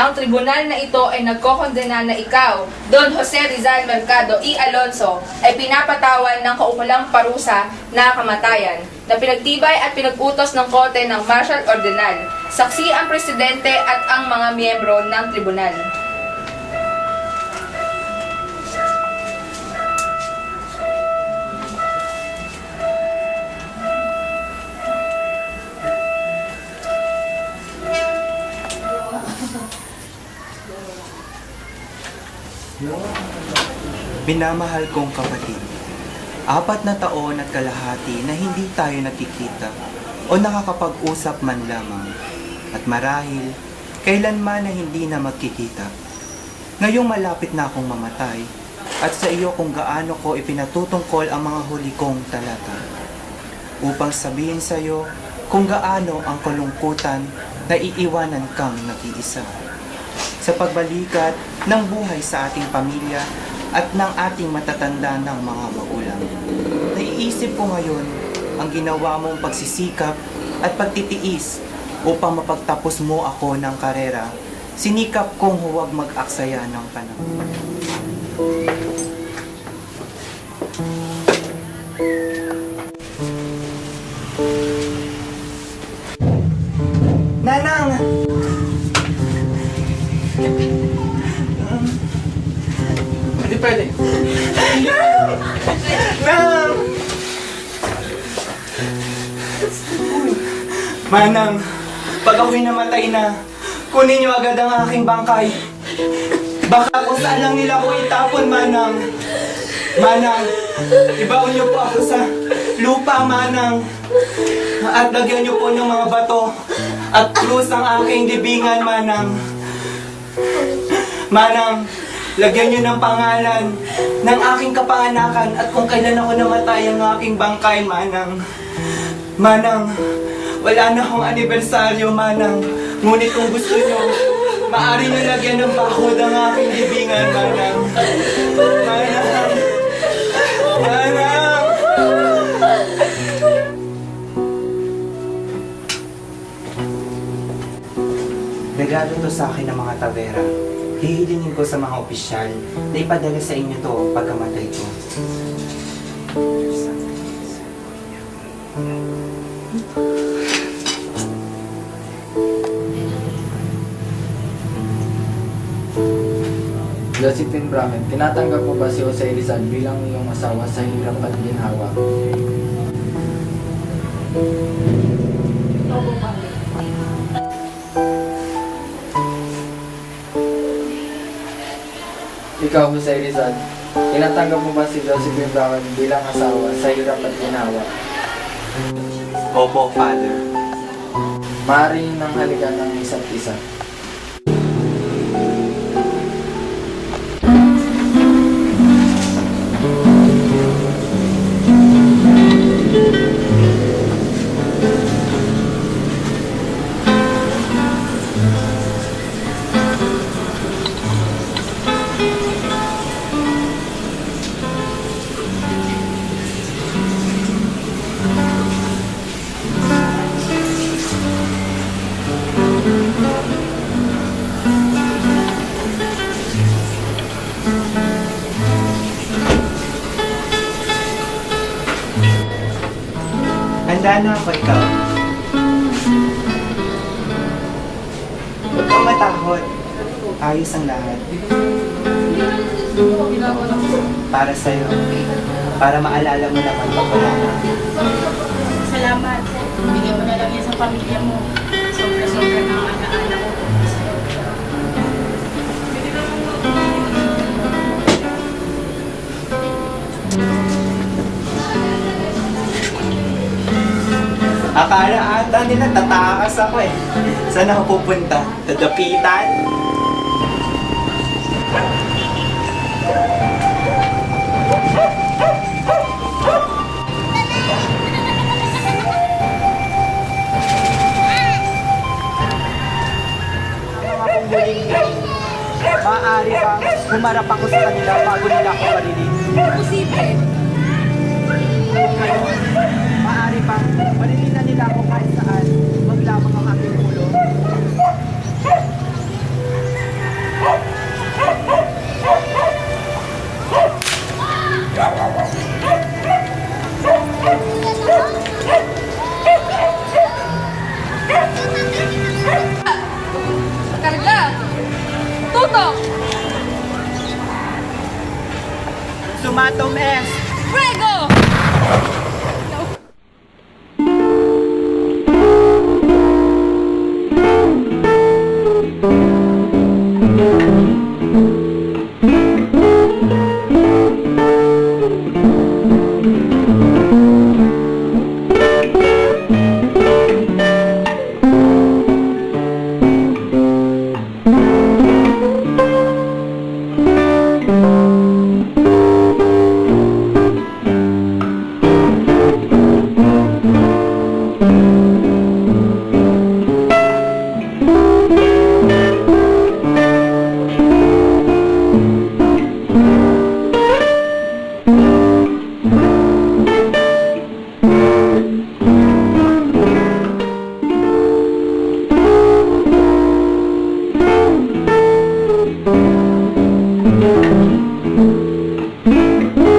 Ang tribunal na ito ay nagkokondena na ikaw, Don Jose Rizal Mercado E. Alonso, ay pinapatawan ng kaukulang parusa na kamatayan na pinagtibay at pinag-utos ng Korte ng Martial Ordinal. Saksi ang presidente at ang mga miyembro ng tribunal. Minamahal kong kapatid, apat na taon at kalahati na hindi tayo nakikita o nakakapag-usap man lamang. At marahil, kailanman na hindi na magkikita. Ngayong malapit na akong mamatay at sa iyo kung gaano ko ipinatutungkol ang mga huli kong talata. Upang sabihin sa iyo kung gaano ang kalungkutan na iiwanan kang nag-iisa sa pagbalikat ng buhay sa ating pamilya at ng ating matatanda ng mga magulang. Naiisip ko ngayon ang ginawa mong pagsisikap at pagtitiis upang mapagtapos mo ako ng karera. Sinikap kong huwag mag-aksaya ng panahon. Hindi pwede. Nang! Manang, pag ako'y namatay na, kunin niyo agad ang aking bangkay. Baka kung saan lang nila ko itapon, Manang. Manang, ibaon niyo po ako sa lupa, Manang. At lagyan niyo po ng mga bato at krus ang aking libingan, Manang. Manang, lagyan niyo ng pangalan ng aking kapanganakan at kung kailan ako namatay ang aking bangkay, Manang. Manang, wala na akong anibersaryo, Manang. Ngunit kung gusto niyo, maaari niyo lagyan ng bakod ang aking libingan, Manang. Manang! Manang! Regalo to sa akin ng mga tavera. Hihilingin ko sa mga opisyal na ipadala sa inyo to pagkamatay ko. Josephine Bracken, tinatanggap mo ba si Jose Rizal bilang iyong asawa sa hirap at ginhawa? Ikaw, Jose Rizal, tinatanggap mo ba si Josephine Bracken bilang asawa sa hirap at ginhawa? Opo, Father. Maaari nang halikan ng isa't isa. Handa na ako ikaw. Huwag kang matakot. Ayos ang lahat. Para sa'yo. Para maalala mo naman pag wala na. Salamat. Bigyan mo na lang yan sa pamilya mo. Akala ata nila tatakas ako eh. Saan ako pupunta? Tadapitan? Maaari bang humarap ako sa kanila bago nila ako malilin? Posible. pa, nila ako kahit saan, maglamang ang aking ulo. Karga! Tutok! Sumatom S! Thank you.